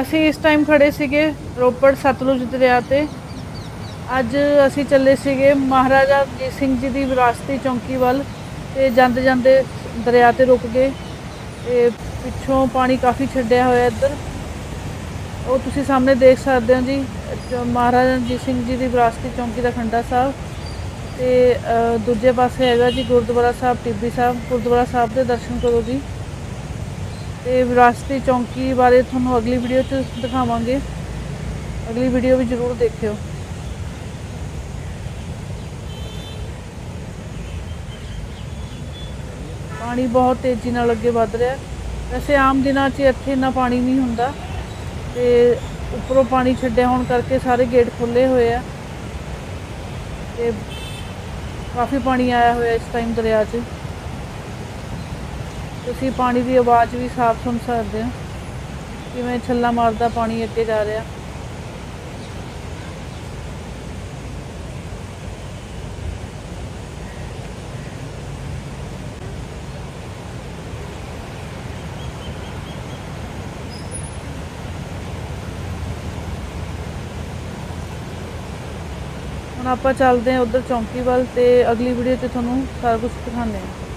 ਅਸੀਂ ਇਸ ਟਾਈਮ ਖੜੇ ਸੀਗੇ ਰੋਪੜ ਸਤਲੁਜ ਦਰਿਆ ਤੇ। ਅੱਜ ਅਸੀਂ ਚੱਲੇ ਸੀਗੇ ਮਹਾਰਾਜਾ ਰਣਜੀਤ ਸਿੰਘ ਜੀ ਦੀ ਵਿਰਾਸਤੀ ਚੌਂਕੀ ਵੱਲ ਤੇ ਜਾਂਦੇ ਜਾਂਦੇ ਦਰਿਆ ਤੇ ਰੁਕ ਗਏ। ਤੇ ਪਿੱਛੋਂ ਪਾਣੀ ਕਾਫੀ ਛੱਡਿਆ ਹੋਇਆ ਇੱਧਰ। ਉਹ ਤੁਸੀਂ ਸਾਹਮਣੇ ਦੇਖ ਸਕਦੇ ਹੋ ਜੀ ਮਹਾਰਾਜਾ ਰਣਜੀਤ ਸਿੰਘ ਜੀ ਦੀ ਵਿਰਾਸਤੀ ਚੌਂਕੀ ਦਾ ਖੰਡਾ ਸਾਹਿਬ। ਤੇ ਦੂਜੇ ਪਾਸੇ ਹੈਗਾ ਜੀ ਗੁਰਦੁਆਰਾ ਸਾਹਿਬ, ਟਿੱਬੀ ਸਾਹਿਬ। ਗੁਰਦੁਆਰਾ ਸਾਹਿਬ ਦੇ ਦਰਸ਼ਨ ਕਰੋ ਜੀ। ਤੇ ਵਿਰਾਸਤੀ ਚੌਂਕੀ ਬਾਰੇ ਤੁਹਾਨੂੰ ਅਗਲੀ ਵੀਡੀਓ 'ਚ ਦਿਖਾਵਾਂਗੇ। ਅਗਲੀ ਵੀਡੀਓ ਵੀ ਜ਼ਰੂਰ ਦੇਖਿਓ। ਪਾਣੀ ਬਹੁਤ ਤੇਜ਼ੀ ਨਾਲ ਅੱਗੇ ਵੱਧ ਰਿਹਾ ਵੈਸੇ ਆਮ ਦਿਨਾਂ 'ਚ ਇੱਥੇ ਇੰਨਾ ਪਾਣੀ ਨਹੀਂ ਹੁੰਦਾ। ਤੇ ਉੱਪਰੋਂ ਪਾਣੀ ਛੱਡਿਆ ਹੋਣ ਕਰਕੇ ਸਾਰੇ ਗੇਟ ਖੁੱਲੇ ਹੋਏ ਆ। ਤੇ ਕਾਫੀ ਪਾਣੀ ਆਇਆ ਹੋਇਆ ਇਸ ਟਾਈਮ ਦਰਿਆ 'ਚ। ਤੁਸੀਂ ਪਾਣੀ ਦੀ ਆਵਾਜ਼ ਵੀ ਸਾਫ਼ ਸੁਣ ਸਕਦੇ ਹੋ। ਕਿਵੇਂ ਛੱਲਾ ਮਾਰਦਾ ਪਾਣੀ ਅੱਗੇ ਜਾ ਰਿਹਾ। ਹੁਣ ਆਪਾਂ ਚੱਲਦੇ ਹਾਂ ਉਧਰ ਚੌਂਕੀ ਵੱਲ ਤੇ ਅਗਲੀ ਵੀਡੀਓ 'ਚ ਤੁਹਾਨੂੰ ਸਾਰਾ ਕੁਝ ਦਿਖਾਉਂਦੇ ਹਾਂ।